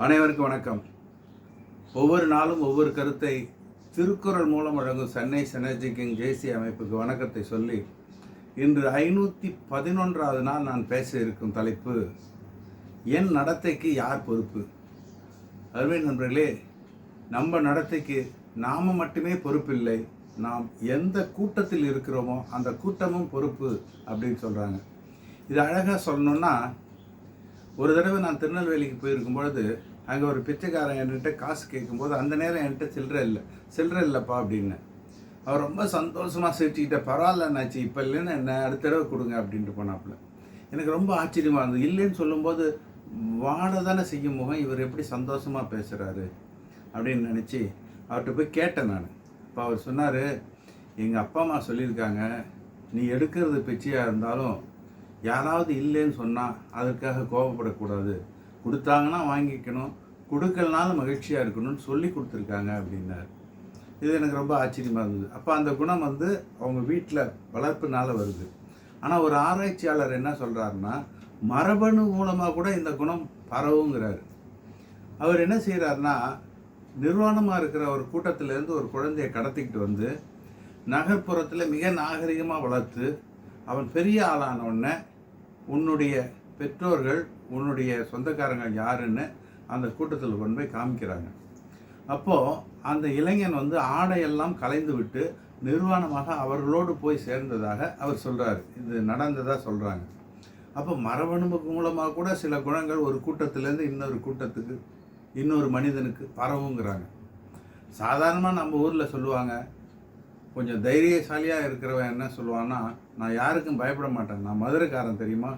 அனைவருக்கும் வணக்கம். ஒவ்வொரு நாளும் ஒவ்வொரு கருத்தை திருக்குறள் மூலம் வழங்கும் சென்னை செனர்ஜி கிங் ஜேசி அமைப்புக்கு வணக்கத்தை சொல்லி இன்று ஐநூற்றி பதினொன்றாவது நாள் நான் பேச இருக்கும் தலைப்பு என் நடத்தைக்கு யார் பொறுப்பு? அருமை நண்பர்களே நம்ம நடத்தைக்கு நாம் மட்டுமே பொறுப்பில்லை நாம் எந்த கூட்டத்தில் இருக்கிறோமோ அந்த கூட்டமும் பொறுப்பு அப்படின்னு சொல்கிறாங்க இது அழகாக சொல்லணுன்னா ஒரு தடவை நான் திருநெல்வேலிக்கு போயிருக்கும் பொழுது அங்கே ஒரு பிச்சைக்காரன் என்கிட்ட காசு கேட்கும்போது அந்த நேரம் என்கிட்ட சில்லறை இல்லை. சில்லறை இல்லைப்பா அப்படின்னு. அவர் ரொம்ப சந்தோஷமாக சிரிச்சுக்கிட்ட பரவாயில்ல என்னாச்சு இப்போ இல்லைன்னு என்ன? அடுத்த தடவை கொடுங்க அப்படின்ட்டு போனாப்புல. எனக்கு ரொம்ப ஆச்சரியமாக இருந்தது. இல்லைன்னு சொல்லும்போது வாட தானே செய்யும் முகம் இவர் எப்படி சந்தோஷமாக பேசுகிறாரு அப்படின்னு நினச்சி அவர்கிட்ட போய் கேட்டேன் நான். இப்போ அவர் சொன்னார் எங்கள் அப்பா அம்மா சொல்லியிருக்காங்க நீ எடுக்கிறது பிச்சையாக இருந்தாலும் யாராவது இல்லைன்னு சொன்னால் அதற்காக கோபப்படக்கூடாது கொடுத்தாங்கன்னா வாங்கிக்கணும் கொடுக்கலனாலும் மகிழ்ச்சியாக இருக்கணும்னு சொல்லி கொடுத்துருக்காங்க அப்படின்னார். இது எனக்கு ரொம்ப ஆச்சரியமாக இருந்தது. அப்போ அந்த குணம் வந்து அவங்க வீட்டில் வளர்ப்புனால வருது. ஆனால் ஒரு ஆராய்ச்சியாளர் என்ன சொல்கிறாருன்னா மரபணு மூலமாக கூட இந்த குணம் பரவுங்கிறார். அவர் என்ன செய்கிறாருன்னா நிர்வாணமாக இருக்கிற ஒரு கூட்டத்திலேருந்து ஒரு குழந்தையை கடத்திக்கிட்டு வந்து நகர்ப்புறத்தில் மிக நாகரிகமாக வளர்த்து அவன் பெரிய ஆளான உடனே உன்னுடைய பெற்றோர்கள் உன்னுடைய சொந்தக்காரங்க யாருன்னு அந்த கூட்டத்தில் கொண்டு போய் காமிக்கிறாங்க. அப்போது அந்த இளைஞன் வந்து ஆடையெல்லாம் கலைந்து விட்டு நிர்வாணமாக அவர்களோடு போய் சேர்ந்ததாக அவர் சொல்கிறார் இது நடந்ததாக சொல்கிறாங்க அப்போ மரபணு மூலமாக கூட சில குணங்கள் ஒரு கூட்டத்திலேருந்து இன்னொரு கூட்டத்துக்கு இன்னொரு மனிதனுக்கு பரவுங்கிறாங்க. சாதாரணமாக நம்ம ஊரில் சொல்லுவாங்க கொஞ்சம் தைரியசாலியாக இருக்கிறவன் என்ன சொல்லுவான்னா நான் யாருக்கும் பயப்பட மாட்டேன். நான் மதுரைக்காரன் தெரியுமா?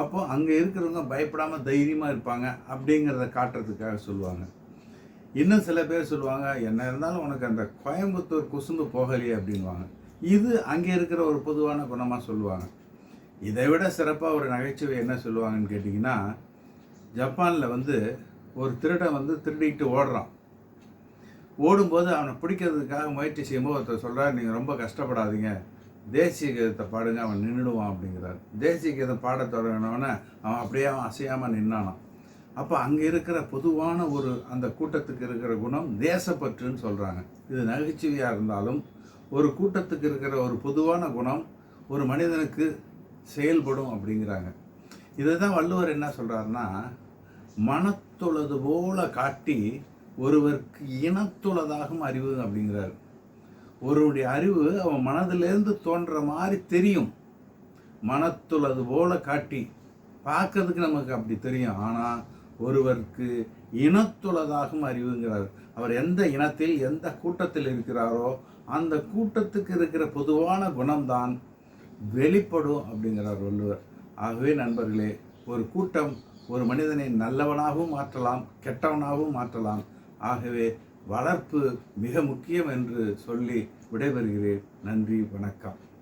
அப்போது அங்கே இருக்கிறவங்க பயப்படாமல் தைரியமாக இருப்பாங்க அப்படிங்கிறத காட்டுறதுக்காக சொல்லுவாங்க. இன்னும் சில பேர் சொல்லுவாங்க என்ன இருந்தாலும் உனக்கு அந்த கோயம்புத்தூர் குசும்பு போகலையே அப்படின்வாங்க இது அங்கே இருக்கிற ஒரு பொதுவான குணமாக சொல்லுவாங்க. இதை விட சிறப்பாக ஒரு நகைச்சுவை என்ன சொல்லுவாங்கன்னு கேட்டிங்கன்னா ஜப்பானில் வந்து ஒரு திருடன் வந்து திருடிட்டு ஓடுறான். ஓடும்போது அவனை பிடிக்கிறதுக்காக முயற்சி செய்யும்போது ஒருத்தர் சொல்கிறார் நீங்கள் ரொம்ப கஷ்டப்படாதீங்க. தேசிய கீதத்தை பாடுங்க அவன் நின்றுடுவான் அப்படிங்கிறார். தேசிய கீதம் பாட தொடங்கினவனே அவன் அப்படியே அவன் அசையாமல் நின்னானான் அப்போ அங்கே இருக்கிற பொதுவான ஒரு அந்த கூட்டத்துக்கு இருக்கிற குணம் தேசப்பற்றுன்னு சொல்கிறாங்க இது நகைச்சுவையாக இருந்தாலும் ஒரு கூட்டத்துக்கு இருக்கிற ஒரு பொதுவான குணம் ஒரு மனிதனுக்கு செயல்படும் அப்படிங்கிறாங்க. இதை தான் வள்ளுவர் என்ன சொல்கிறாருன்னா மனத்துளது போல காட்டி ஒருவருக்கு இனத்துளதாகவும் அறிவு அப்படிங்கிறார். ஒருவருடைய அறிவு அவன் மனதிலேருந்து தோன்ற மாதிரி தெரியும். மனத்துளது போல காட்டி பார்க்கறதுக்கு நமக்கு அப்படி தெரியும். ஆனால் ஒருவருக்கு இனத்துளதாகும் அறிவுங்கிறார். அவர் எந்த இனத்தில் எந்த கூட்டத்தில் இருக்கிறாரோ அந்த கூட்டத்துக்கு இருக்கிற பொதுவான குணம்தான் வெளிப்படும் அப்படிங்கிறார் வள்ளுவர். ஆகவே நண்பர்களே ஒரு கூட்டம் ஒரு மனிதனை நல்லவனாகவும் மாற்றலாம் கெட்டவனாகவும் மாற்றலாம். ஆகவே வளர்ப்பு மிக முக்கியம் என்று சொல்லி விடைபெறுகிறேன். நன்றி வணக்கம்.